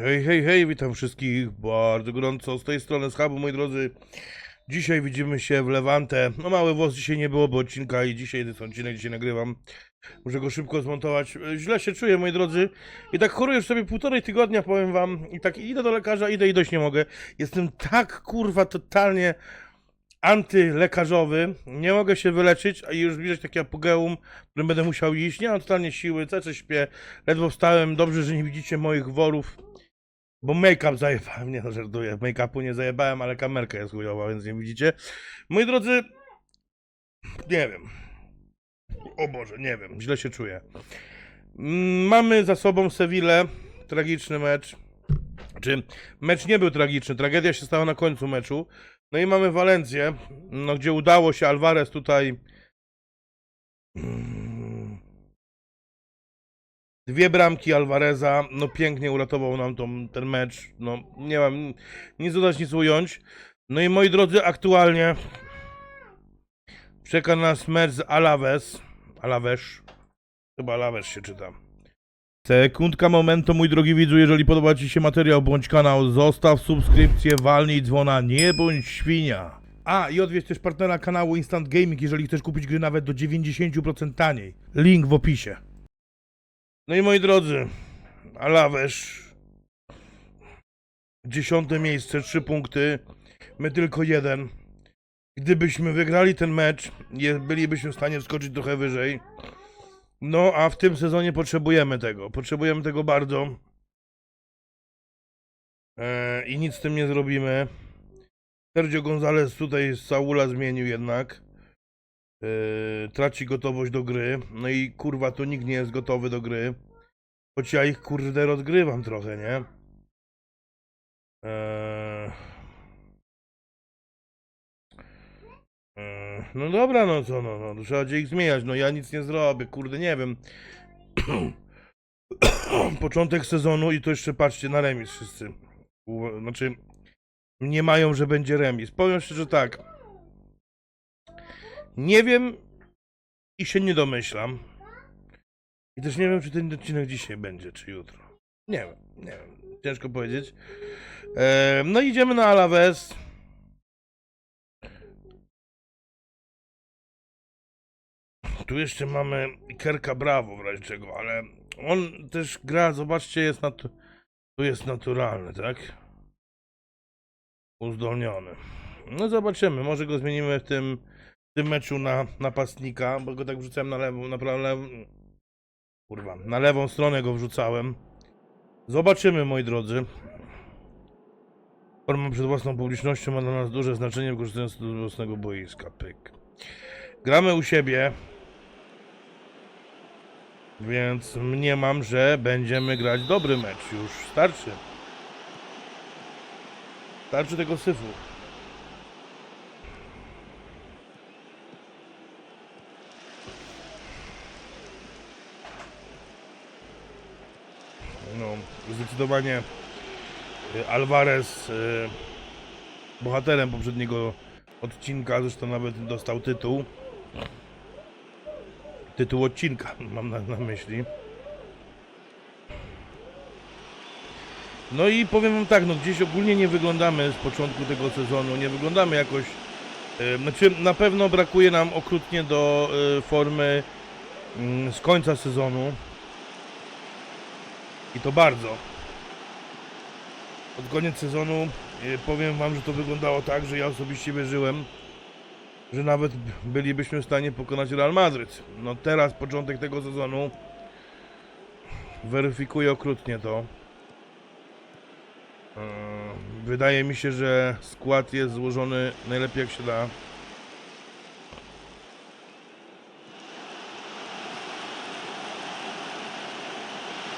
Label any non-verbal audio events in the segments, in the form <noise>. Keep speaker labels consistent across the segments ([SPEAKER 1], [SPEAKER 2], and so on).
[SPEAKER 1] Hej, hej, hej, witam wszystkich bardzo gorąco z tej strony schabu, moi drodzy. Dzisiaj widzimy się w Levante. No mały włos dzisiaj nie było, bo odcinka i dzisiaj jest odcinek, dzisiaj nagrywam. Muszę go szybko zmontować. E, Źle się czuję, moi drodzy. I tak choruję już sobie półtorej tygodnia, powiem wam. I tak idę do lekarza, idę i dość nie mogę. Jestem tak, kurwa, totalnie antylekarzowy. Nie mogę się wyleczyć, a już zbliżać takie apogeum, którym będę musiał iść. Nie mam totalnie siły, cały śpię. Ledwo wstałem. Dobrze, że nie widzicie moich worów. Bo make-up zajebałem, <laughs> nie no żartuję, make-upu nie zajebałem, ale kamerka jest chujowa, więc nie widzicie. Moi drodzy, nie wiem. O Boże, nie wiem, źle się czuję. Mm, Mamy za sobą Sewillę, tragiczny mecz. Czy mecz nie był tragiczny, tragedia się stała na końcu meczu. No i mamy Walencję, no gdzie udało się Alvarez tutaj mm, Dwie bramki Alvareza, no pięknie uratował nam tą, ten mecz. No nie mam nic dodać, nic ująć. No i moi drodzy, aktualnie czeka nas mecz z Alaves. Alaves. Chyba Alaves się czyta. Sekundka momentu, mój drogi widzu, jeżeli podoba Ci się materiał bądź kanał, zostaw subskrypcję, walnij dzwona, nie bądź świnia. A, i odwiedź też partnera kanału Instant Gaming, jeżeli chcesz kupić gry nawet do 90% taniej. Link w opisie. No i moi drodzy, Alawesz. Dziesiąte miejsce, trzy punkty. My tylko jeden. Gdybyśmy wygrali ten mecz, bylibyśmy w stanie wskoczyć trochę wyżej. No, a w tym sezonie potrzebujemy tego. Potrzebujemy tego bardzo. E, I nic z tym nie zrobimy. Sergio Gonzalez tutaj z Saula zmienił jednak. Yy, traci gotowość do gry. No i kurwa, to nikt nie jest gotowy do gry. Choć ja ich kurde rozgrywam trochę, nie? Eee... Eee, No dobra, no co, no, no, trzeba będzie ich zmieniać. No ja nic nie zrobię, kurde, nie wiem. <coughs> Początek sezonu i to jeszcze patrzcie na remis wszyscy. Znaczy, nie mają, że będzie remis. Powiem szczerze tak. Nie wiem i się nie domyślam. I też nie wiem, czy ten odcinek dzisiaj będzie, czy jutro. Nie wiem, nie wiem. Ciężko powiedzieć. No idziemy na Alaves. Tu jeszcze mamy Kerka Brawo w razie czego, ale on też gra, zobaczcie, jest natu- tu jest naturalny, tak? Uzdolniony. No zobaczymy, może go zmienimy w tym, tym meczu na napastnika, bo go tak wrzucałem na lewą, na prawą, kurwa, na lewą stronę go wrzucałem. Zobaczymy, moi drodzy. Forma przed własną publicznością ma dla nas duże znaczenie, wykorzystując do własnego boiska. Pyk. Gramy u siebie. Więc mniemam, że będziemy grać dobry mecz. Już starczy. Starczy tego syfu. No, zdecydowanie y, Alvarez y, bohaterem poprzedniego odcinka, zresztą nawet dostał tytuł. Tytuł odcinka, mam na, na myśli. No i powiem wam tak, no gdzieś ogólnie nie wyglądamy z początku tego sezonu, nie wyglądamy jakoś. y, Znaczy, na pewno brakuje nam okrutnie do formy mm, z końca sezonu. I to bardzo. Pod koniec sezonu y, powiem wam, że to wyglądało tak, że ja osobiście wierzyłem, że nawet bylibyśmy w stanie pokonać Real Madryt. No teraz początek tego sezonu weryfikuje okrutnie to. Yy, Wydaje mi się, że skład jest złożony najlepiej jak się da.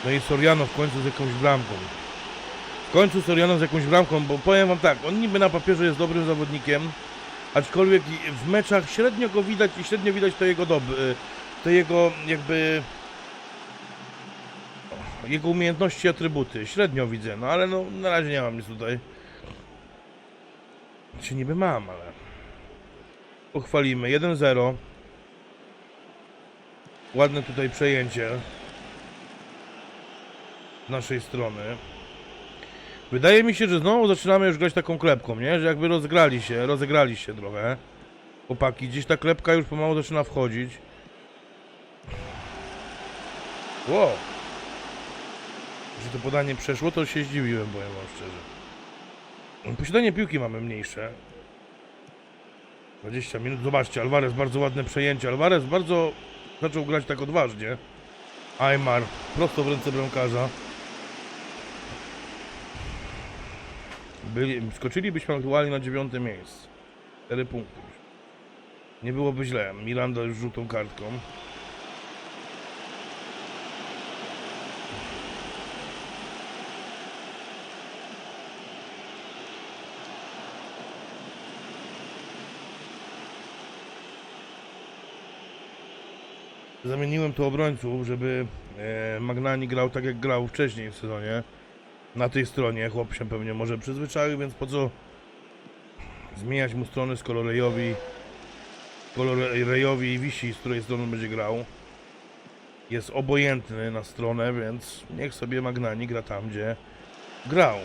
[SPEAKER 1] No i Soriano w końcu z jakąś bramką. W końcu Soriano z jakąś bramką, bo powiem wam tak, on niby na papierze jest dobrym zawodnikiem, aczkolwiek w meczach średnio go widać i średnio widać to jego dob, y, te jego jakby jego umiejętności i atrybuty. Średnio widzę, no ale no na razie nie mam nic tutaj. Czy niby mam, ale pochwalimy. 1-0. Ładne tutaj przejęcie naszej strony. Wydaje mi się, że znowu zaczynamy już grać taką klepką, nie? Że jakby rozgrali się, rozegrali się trochę. Chłopaki, gdzieś ta klepka już pomału zaczyna wchodzić. Wow. Że to podanie przeszło, to się zdziwiłem, powiem wam szczerze. Posiadanie piłki mamy mniejsze. 20 minut. Zobaczcie, Alvarez bardzo ładne przejęcie. Alvarez bardzo zaczął grać tak odważnie. Aymar prosto w ręce bramkarza. Byli, skoczylibyśmy aktualnie na dziewiąte miejsce. 4 punkty. Nie byłoby źle. Miranda już żółtą kartką. Zamieniłem tu obrońców, żeby e, Magnani grał tak jak grał wcześniej w sezonie. Na tej stronie chłop się pewnie może przyzwyczaił, więc po co zmieniać mu strony, skoro Rejowi, skoro Re- Rejowi wisi, z której strony będzie grał. Jest obojętny na stronę, więc niech sobie Magnani gra tam, gdzie grał.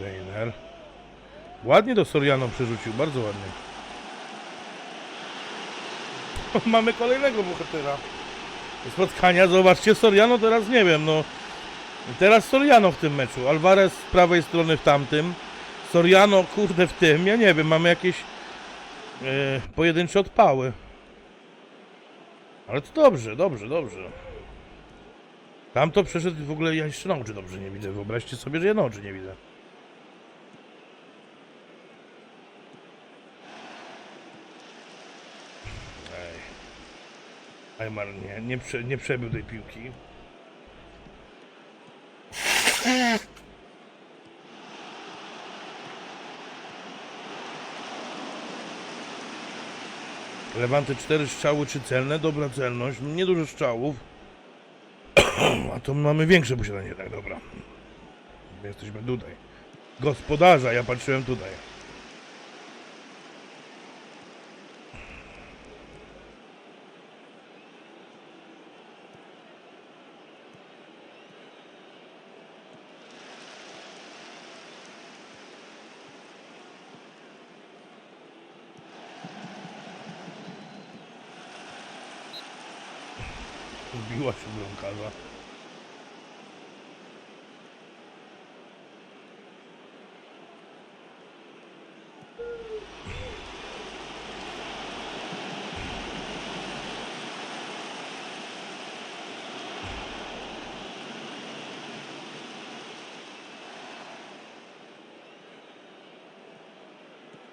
[SPEAKER 1] Reiner. Ładnie do Soriano przerzucił, bardzo ładnie. <laughs> Mamy kolejnego bohatera spotkania. Zobaczcie, Soriano teraz nie wiem, no. Teraz Soriano w tym meczu. Alvarez z prawej strony w tamtym. Soriano, kurde, w tym. Ja nie wiem, mamy jakieś e, pojedyncze odpały. Ale to dobrze, dobrze, dobrze. Tam to przeszedł w ogóle ja jeszcze na oczy dobrze nie widzę. Wyobraźcie sobie, że ja na oczy nie widzę. Aymar nie, nie, prze, nie przebił tej piłki. Lewanty cztery strzały, czy celne? Dobra celność, niedużo strzałów. <clears throat> A to my mamy większe posiadanie, tak dobra. My jesteśmy tutaj. Gospodarza, ja patrzyłem tutaj. Bramkarza.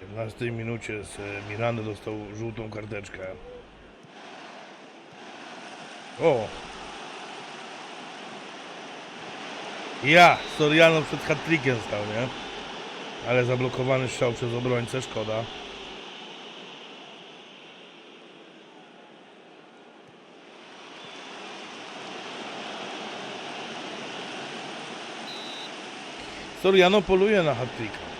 [SPEAKER 1] W 15 minucie z e, Miranda dostał żółtą karteczkę. O! Ja! Soriano przed hat-trickiem stał, nie? Ale zablokowany strzał przez obrońcę, szkoda. Soriano poluje na hat-tricka.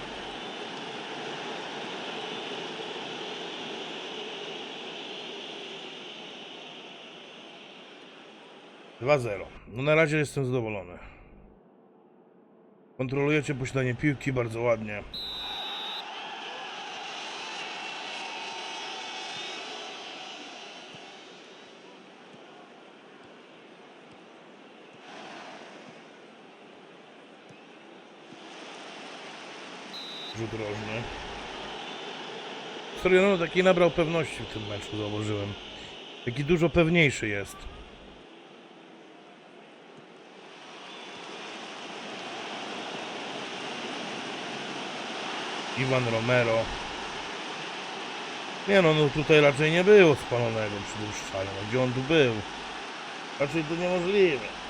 [SPEAKER 1] Dwa zero. No na razie jestem zadowolony. Kontrolujecie posiadanie piłki bardzo ładnie. Rzut rożny. Soriano taki nabrał pewności w tym meczu, zauważyłem. Taki dużo pewniejszy jest. Iwan Romero. Nie no, no tutaj raczej nie było spalonego przyduszczania. No gdzie on tu był? Raczej to niemożliwe.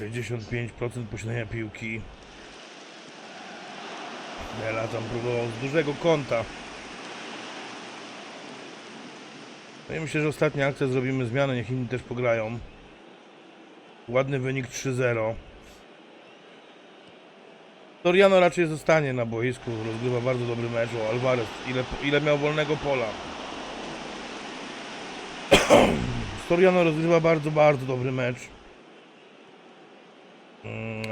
[SPEAKER 1] 65% posiadania piłki. Bela tam próbował z dużego kąta. No i myślę, że ostatnia akcja zrobimy zmianę, niech inni też pograją. Ładny wynik 3-0. Toriano raczej zostanie na boisku, rozgrywa bardzo dobry mecz. O, Alvarez, ile, ile miał wolnego pola. <clears throat> Storiano rozgrywa bardzo, bardzo dobry mecz.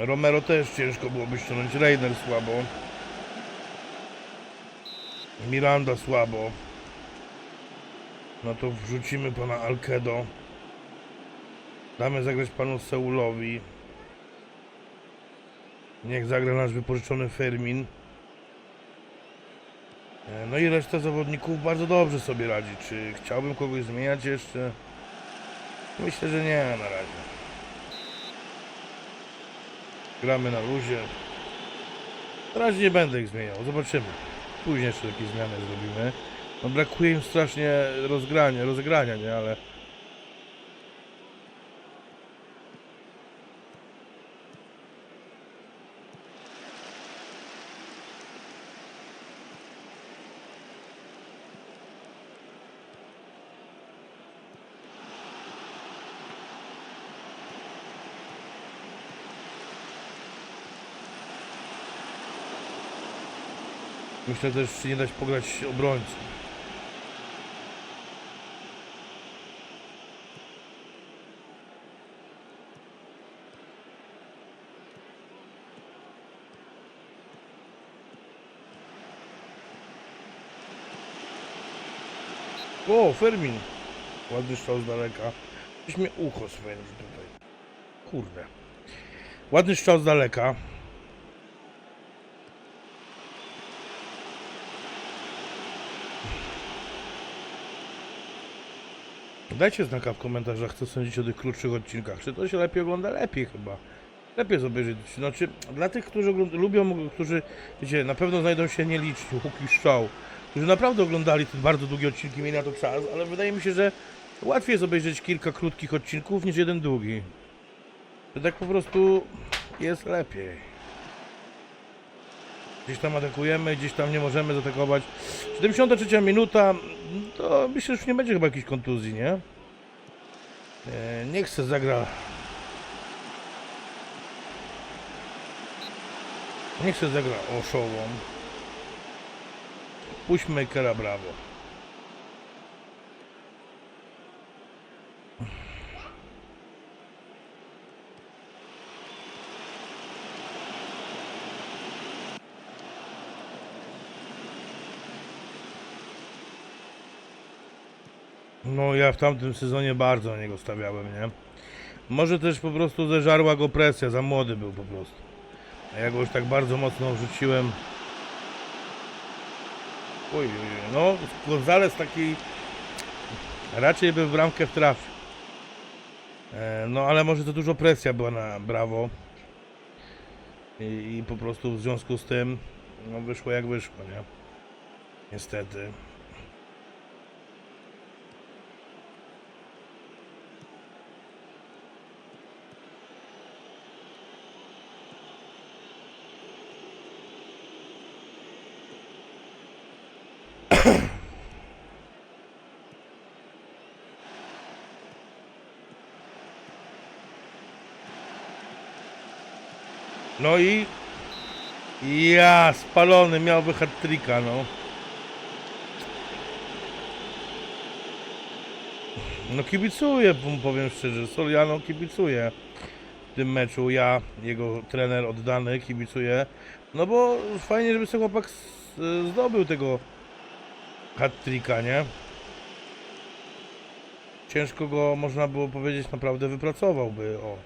[SPEAKER 1] Romero też ciężko byłoby ściągnąć. Reiner słabo. Miranda słabo. No to wrzucimy pana Alkedo. Damy zagrać panu Seulowi. Niech zagra nasz wypożyczony Fermin. E, No i reszta zawodników bardzo dobrze sobie radzi. Czy chciałbym kogoś zmieniać jeszcze? Myślę, że nie na razie. Gramy na luzie. Razie nie będę ich zmieniał, zobaczymy. Później jeszcze jakieś zmiany zrobimy. No brakuje im strasznie rozgrania, rozegrania, nie? Ale... Myślę też, nie dać pograć obrońcom. O, Fermin. Ładny strzał z daleka. Gdzieś mnie ucho swędzi tutaj. Kurde. Ładny strzał z daleka. Dajcie znaka w komentarzach, co sądzicie o tych krótszych odcinkach. Czy to się lepiej ogląda? Lepiej chyba. Lepiej obejrzeć. Znaczy, dla tych, którzy lubią, którzy, wiecie, na pewno znajdą się nieliczni, Huki Show, którzy naprawdę oglądali te bardzo długie odcinki, mieli na to czas, ale wydaje mi się, że łatwiej jest obejrzeć kilka krótkich odcinków niż jeden długi. Że tak po prostu jest lepiej. Gdzieś tam atakujemy, gdzieś tam nie możemy zaatakować. 73 minuta, to myślę, że już nie będzie chyba jakiejś kontuzji, nie? E, niech se zagra. Niech se zagra Oszołom. Puść Makera brawo. No ja w tamtym sezonie bardzo na niego stawiałem, nie? Może też po prostu zeżarła go presja, za młody był po prostu. A ja go już tak bardzo mocno rzuciłem. Oj, oj, oj. no Gonzales taki raczej by w bramkę wtrafił. E, no ale może to dużo presja była na brawo. I, I po prostu w związku z tym no wyszło jak wyszło, nie? Niestety. <clears throat> No i ja spalony miałby hat-tricka, no. No kibicuję, powiem szczerze, Soliano kibicuję w tym meczu, ja, jego trener oddany kibicuję, no bo fajnie, żeby sobie chłopak s- zdobył tego hat-tricka, nie? Ciężko go, można było powiedzieć, naprawdę wypracowałby, o.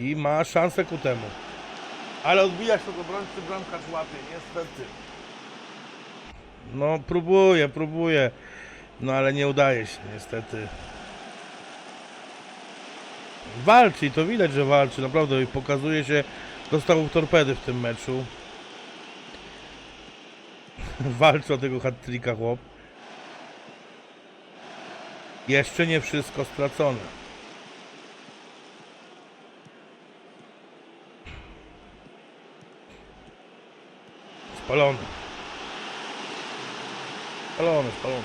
[SPEAKER 1] I ma szansę ku temu. Ale odbijać to obrońcy bramkarz łapie, niestety. No próbuję, próbuję. No ale nie udaje się niestety. Walczy i to widać, że walczy, naprawdę i pokazuje się, dostał torpedy w tym meczu. <laughs> walczy o tego hat-tricka chłop. Jeszcze nie wszystko stracone. Spalony. Spalony, spalony.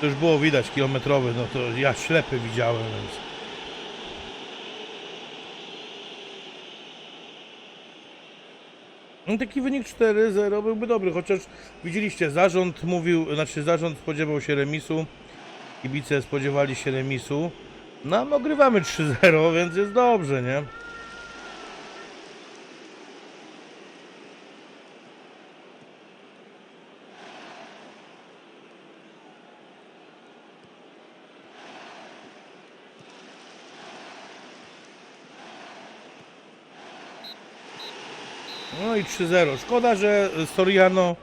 [SPEAKER 1] To już było widać kilometrowy, no to ja ślepy widziałem, więc... taki wynik 4-0 byłby dobry, chociaż widzieliście, zarząd mówił, znaczy zarząd spodziewał się remisu, kibice spodziewali się remisu. No my ogrywamy 3-0, więc jest dobrze, nie? No i 3-0. Szkoda, że Soriano,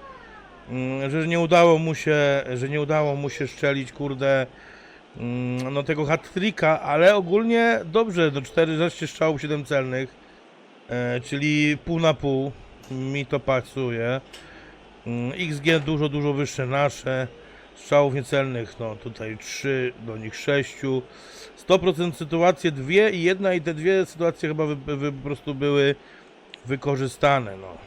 [SPEAKER 1] mm, że nie udało mu się, że nie udało mu się szczelić, kurde, mm, no tego hat-tricka, ale ogólnie dobrze, do 14 strzałów, 7 celnych, e, czyli pół na pół, mi to pasuje. Mm, XG dużo, dużo wyższe nasze, strzałów niecelnych, no tutaj 3, do nich 6. 100% sytuacje, dwie i jedna i te dwie sytuacje chyba wy, wy, po prostu były wykorzystane, no.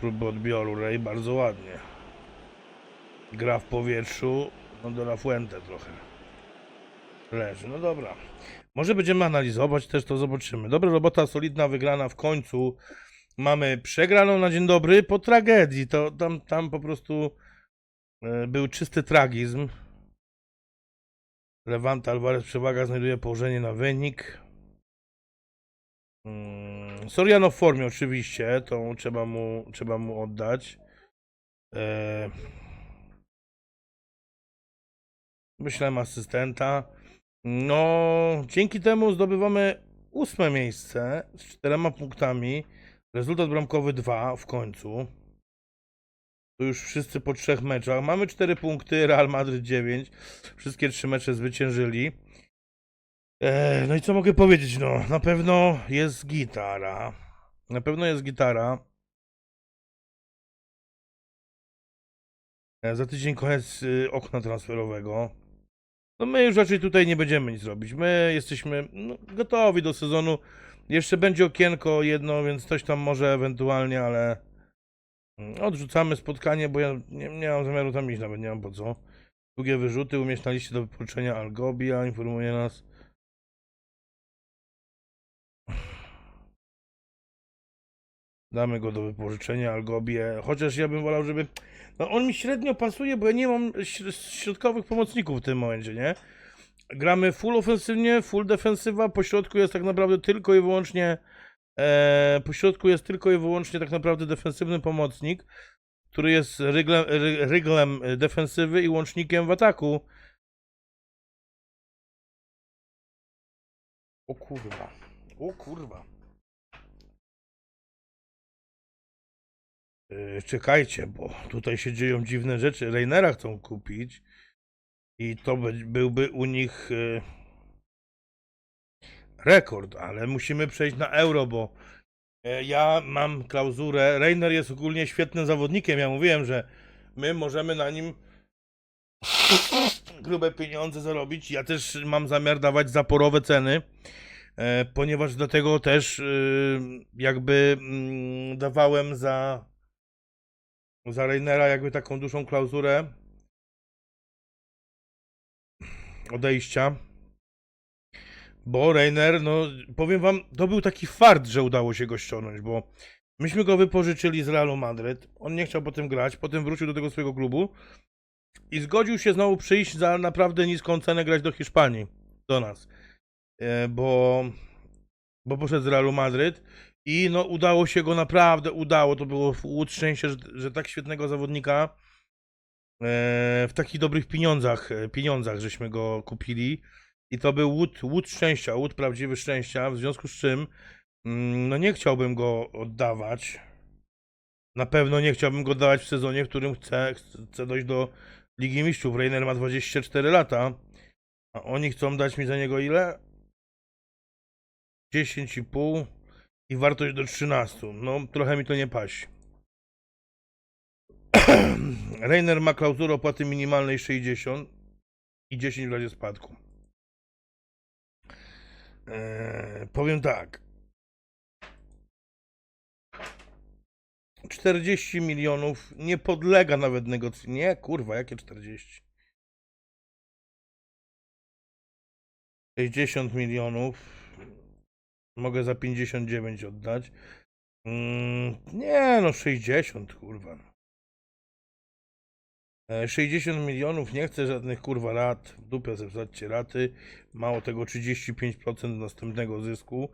[SPEAKER 1] Próby odbioru Ray bardzo ładnie. Gra w powietrzu, no do La Fuente trochę. Leży, no dobra. Może będziemy analizować też to, zobaczymy. Dobra robota, solidna wygrana w końcu. Mamy przegraną na dzień dobry po tragedii. To tam, tam po prostu e, był czysty tragizm. Levante Alvarez przewaga znajduje położenie na wynik. Mm, Soriano w formie oczywiście, to trzeba mu, trzeba mu oddać. E... Myślałem asystenta. No, dzięki temu zdobywamy ósme miejsce z czterema punktami. Rezultat bramkowy 2 w końcu. To już wszyscy po trzech meczach. Mamy 4 punkty, Real Madrid 9. Wszystkie trzy mecze zwyciężyli. E, no i co mogę powiedzieć? No, na pewno jest gitara. Na pewno jest gitara. E, za tydzień koniec y, okna transferowego. No my już raczej tutaj nie będziemy nic robić. My jesteśmy no, gotowi do sezonu. Jeszcze będzie okienko jedno, więc coś tam może ewentualnie, ale odrzucamy spotkanie, bo ja nie, nie mam zamiaru tam iść, nawet nie mam po co. Długie wyrzuty, umieć na liście do wypożyczenia Algobia, informuje nas. Damy go do wypożyczenia Algobie, chociaż ja bym wolał, żeby... No on mi średnio pasuje, bo ja nie mam śr- środkowych pomocników w tym momencie, nie? Gramy full ofensywnie, full defensywa, po środku jest tak naprawdę tylko i wyłącznie... E, po środku jest tylko i wyłącznie tak naprawdę defensywny pomocnik, który jest ryglem, ry, ryglem defensywy i łącznikiem w ataku. O kurwa. O kurwa. Yy, czekajcie, bo tutaj się dzieją dziwne rzeczy. Reinera chcą kupić i to by, byłby u nich yy, rekord, ale musimy przejść na euro, bo yy, ja mam klauzurę. Reiner jest ogólnie świetnym zawodnikiem. Ja mówiłem, że my możemy na nim grube pieniądze zarobić. Ja też mam zamiar dawać zaporowe ceny, e, ponieważ do tego też y, jakby mm, dawałem za za Reinera jakby taką dużą klauzurę odejścia. Bo Reiner, no powiem wam, to był taki fart, że udało się go ściągnąć, bo myśmy go wypożyczyli z Realu Madryt. On nie chciał potem grać, potem wrócił do tego swojego klubu i zgodził się znowu przyjść za naprawdę niską cenę grać do Hiszpanii, do nas. E, bo, bo poszedł z Realu Madryt i no udało się go naprawdę, udało, to było łód szczęścia, że, że tak świetnego zawodnika e, w takich dobrych pieniądzach, e, pieniądzach żeśmy go kupili i to był łód, łód szczęścia, łód prawdziwy szczęścia, w związku z czym mm, no nie chciałbym go oddawać. Na pewno nie chciałbym go dawać w sezonie, w którym chcę, chcę dojść do Ligi Mistrzów. Reiner ma 24 lata, a oni chcą dać mi za niego ile? 10,5 i wartość do 13. No, trochę mi to nie paść. <clears throat> Reiner ma klauzurę opłaty minimalnej 60 i 10 w razie spadku. Eee, powiem tak. 40 milionów nie podlega nawet negocjacji. Nie, kurwa, jakie 40? 60 milionów. Mogę za 59 oddać. Mm, nie, no 60, kurwa. E, 60 milionów, nie chcę żadnych kurwa rat. W dupę zepsacie raty. Mało tego 35% następnego zysku.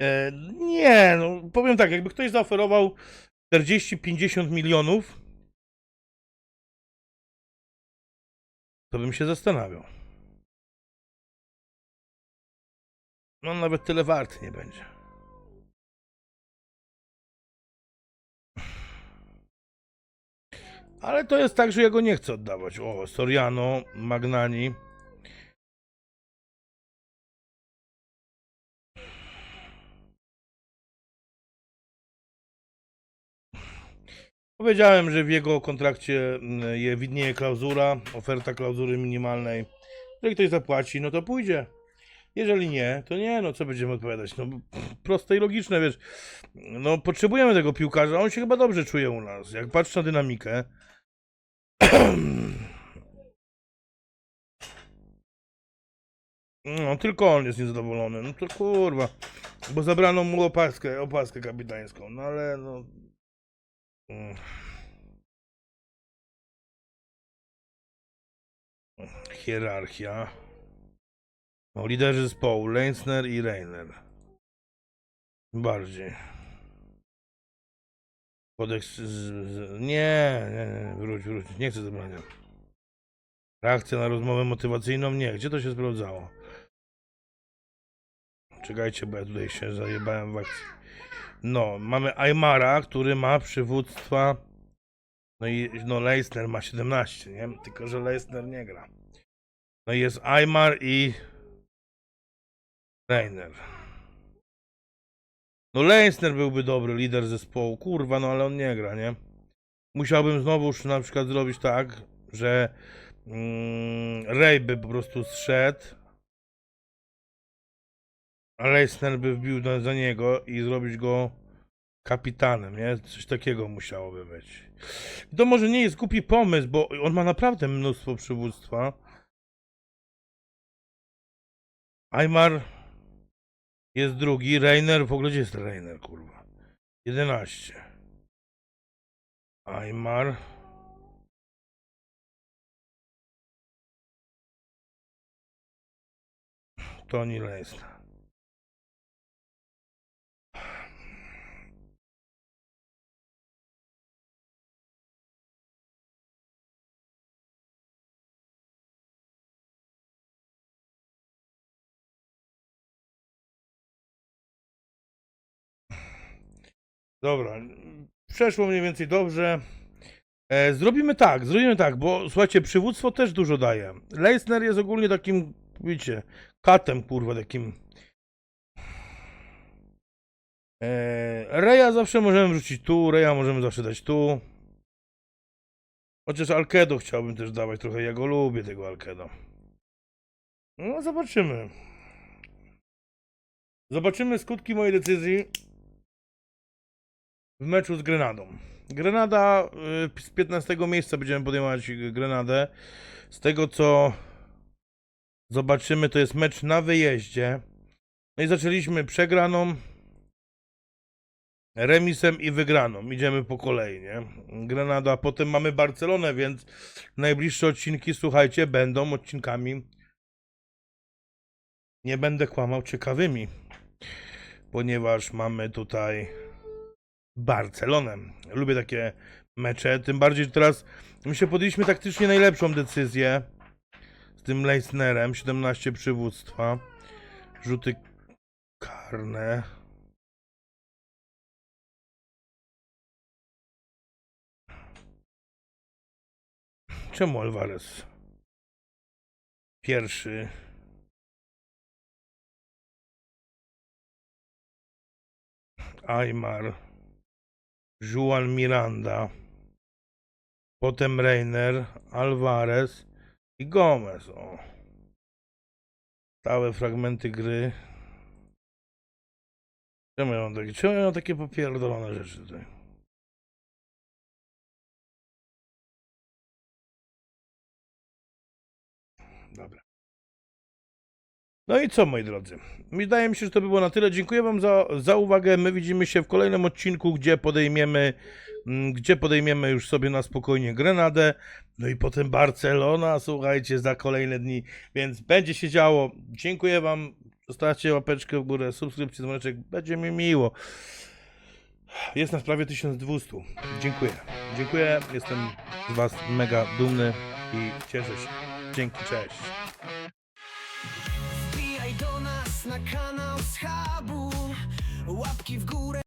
[SPEAKER 1] E, nie, no powiem tak, jakby ktoś zaoferował 40-50 milionów, to bym się zastanawiał. No nawet tyle warty nie będzie. Ale to jest tak, że ja go nie chcę oddawać. O, Soriano, Magnani. Powiedziałem, że w jego kontrakcie mm, je widnieje klauzura, oferta klauzury minimalnej. Jeżeli ktoś zapłaci, no to pójdzie. Jeżeli nie, to nie, no co będziemy odpowiadać? No proste i logiczne, wiesz. No potrzebujemy tego piłkarza, on się chyba dobrze czuje u nas. Jak patrzę na dynamikę. No, tylko on jest niezadowolony. No to kurwa. Bo zabrano mu opaskę, opaskę kapitańską. No ale no. Mm. Hierarchia. O, liderzy zespołu. Leinsner i Reiner. Bardziej. Kodeks. Z, z, nie, nie, nie, wróć, wróć. Nie chcę zabrania. Reakcja na rozmowę motywacyjną? Nie. Gdzie to się sprawdzało? Czekajcie, bo ja tutaj się zajebałem w akcji. No, mamy Aymara, który ma przywództwa. No i no Leisner ma 17, nie? Tylko, że Leisner nie gra. No i jest Aymar i Reiner. No Leisner byłby dobry lider zespołu, kurwa, no ale on nie gra, nie? Musiałbym znowuż na przykład zrobić tak, że mm, Ray by po prostu zszedł, a Leisner by wbił za niego i zrobić go kapitanem, nie? Coś takiego musiałoby być. I to może nie jest głupi pomysł, bo on ma naprawdę mnóstwo przywództwa. Aymar jest drugi, Reiner, w ogóle gdzie jest Reiner, kurwa? 11. Aymar. Tony. Dobra, przeszło mniej więcej dobrze. E, zrobimy tak, zrobimy tak, bo słuchajcie, przywództwo też dużo daje. Leisner jest ogólnie takim, wiecie, katem, kurwa, takim. E, Reja zawsze możemy wrzucić tu, Reja możemy zawsze dać tu. Chociaż Alkedo chciałbym też dawać trochę, ja go lubię, tego Alkedo. No, zobaczymy. Zobaczymy skutki mojej decyzji w meczu z Grenadą. Grenada y, z 15 miejsca będziemy podejmować Grenadę. Z tego co zobaczymy, to jest mecz na wyjeździe. No i zaczęliśmy przegraną, remisem i wygraną. Idziemy po kolei, nie? Grenada, potem mamy Barcelonę, więc najbliższe odcinki, słuchajcie, będą odcinkami. Nie będę kłamał ciekawymi, ponieważ mamy tutaj Barcelonę. Lubię takie mecze, tym bardziej, że teraz myślę, podjęliśmy taktycznie najlepszą decyzję z tym Leisnerem, 17 przywództwa, rzuty karne. Czemu Alvarez? Pierwszy. Aymar. Juan Miranda. Potem Reiner, Alvarez i Gomez. O. Stałe fragmenty gry. Czemu ja mam takie, czemu ja mam takie popierdolone rzeczy tutaj? No i co, moi drodzy? Wydaje mi się, że to by było na tyle. Dziękuję Wam za, za uwagę. My widzimy się w kolejnym odcinku, gdzie podejmiemy, mm, gdzie podejmiemy już sobie na spokojnie Grenadę. No i potem Barcelona, słuchajcie, za kolejne dni. Więc będzie się działo. Dziękuję Wam. Zostawcie łapeczkę w górę, subskrypcję, dzwoneczek. Będzie mi miło. Jest nas prawie 1200. Dziękuję. Dziękuję. Jestem z Was mega dumny i cieszę się. Dzięki, cześć.
[SPEAKER 2] Kanał Schabu Łapki w górę